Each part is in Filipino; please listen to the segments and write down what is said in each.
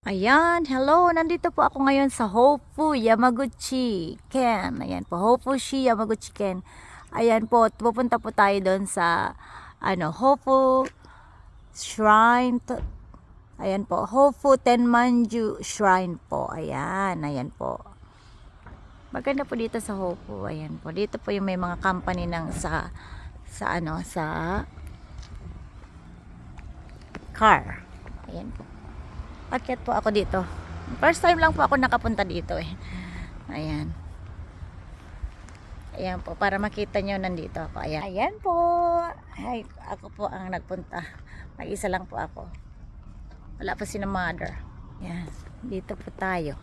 Ayan, hello! Nandito po ako ngayon sa Hofu Yamaguchi Ken. Ayan po, Hofu Shi Yamaguchi Ken. Ayan po, pupunta po tayo doon sa ano, Hofu Shrine. to- Ayan po, Hofu Tenmanju Shrine po. Ayan, ayan po. Maganda po dito sa Hofu. Ayan po, dito po yung may mga company ng sa sa ano, sa car. Ayan po. Akyat po ako dito. First time lang po ako nakapunta dito eh. Ayan. Ayan po, para makita nyo nandito ako. Ayan. Ayan po. Ay, ako po ang nagpunta. Mag-isa lang po ako. Wala pa si mother. Ayan. Dito po tayo.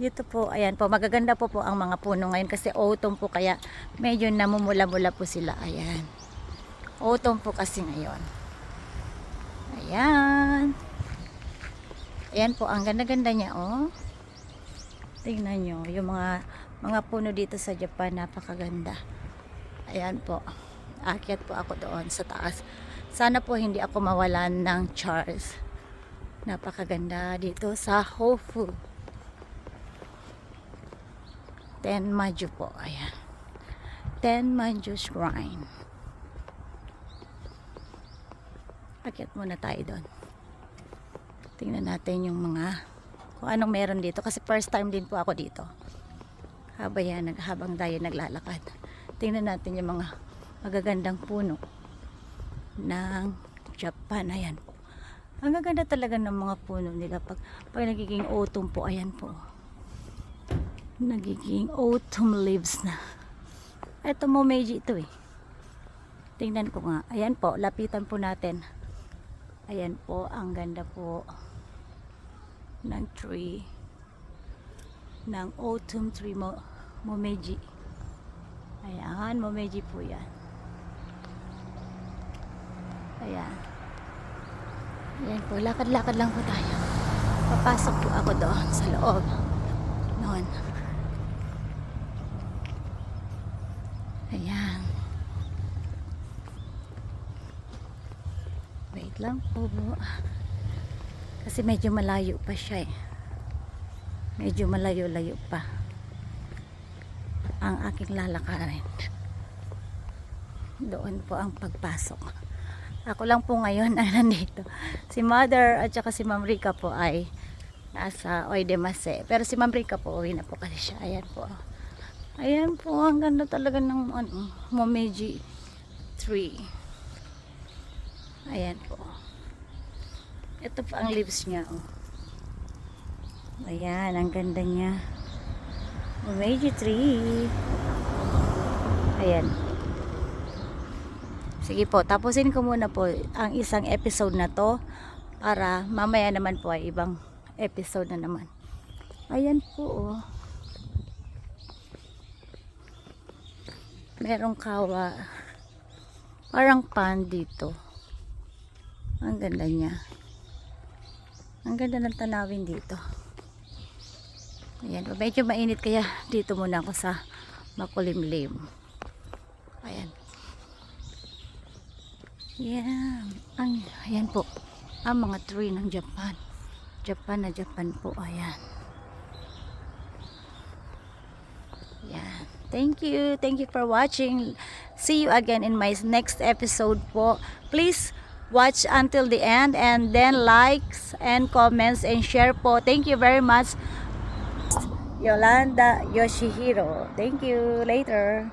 Dito po, ayan po, magaganda po po ang mga puno ngayon kasi autumn po kaya medyo namumula-mula po sila. Ayan. Autumn po kasi ngayon. Ayan. Ayan po, ang ganda-ganda niya, oh. Tingnan nyo, yung mga mga puno dito sa Japan, napakaganda. Ayan po. Akyat po ako doon sa taas. Sana po hindi ako mawalan ng Charles. Napakaganda dito sa Hofu. Tenmaju po, ayan. Tenmaju Shrine. Akyat muna tayo doon. Tingnan natin yung mga kung anong meron dito kasi first time din po ako dito. Habang yan, habang tayo naglalakad. Tingnan natin yung mga magagandang puno ng Japan. Ayan po. Ang gaganda talaga ng mga puno nila pag, pag nagiging autumn po. Ayan po. Nagiging autumn leaves na. Ito mo meiji ito eh. Tingnan ko nga. Ayan po, lapitan po natin. Ayan po, ang ganda po ng tree ng autumn tree mo, momeji. Ayan, momeji po yan. Ayan. Ayan po, lakad-lakad lang po tayo. Papasok po ako doon sa loob. Noon. Ayan. Wait lang po. Kasi medyo malayo pa siya eh. Medyo malayo-layo pa. Ang aking lalakarin. Doon po ang pagpasok. Ako lang po ngayon ang nandito. Si mother at saka si Ma'am Rika po ay nasa Oidemase. Pero si Ma'am Rika po, uwi na po kasi siya. Ayan po. Ayan po, ang ganda talaga ng ano, Momeji tree. Ayan po. Ito po ang leaves niya. Oh. Ayan, ang ganda niya. Momeji tree. Ayan. Sige po, tapusin ko muna po ang isang episode na to para mamaya naman po ay ibang episode na naman. Ayan po oh. Merong kawa. Parang pan dito. Ang ganda niya. Ang ganda ng tanawin dito. Ayan, medyo mainit kaya dito muna ako sa makulimlim. Ayan. Yan. Ang, ayan po. Ang mga tree ng Japan. Japan na Japan po. Ayan. Yan. Thank you. Thank you for watching. See you again in my next episode po. Please watch until the end and then likes and comments and share po. Thank you very much. Yolanda Yoshihiro. Thank you. Later.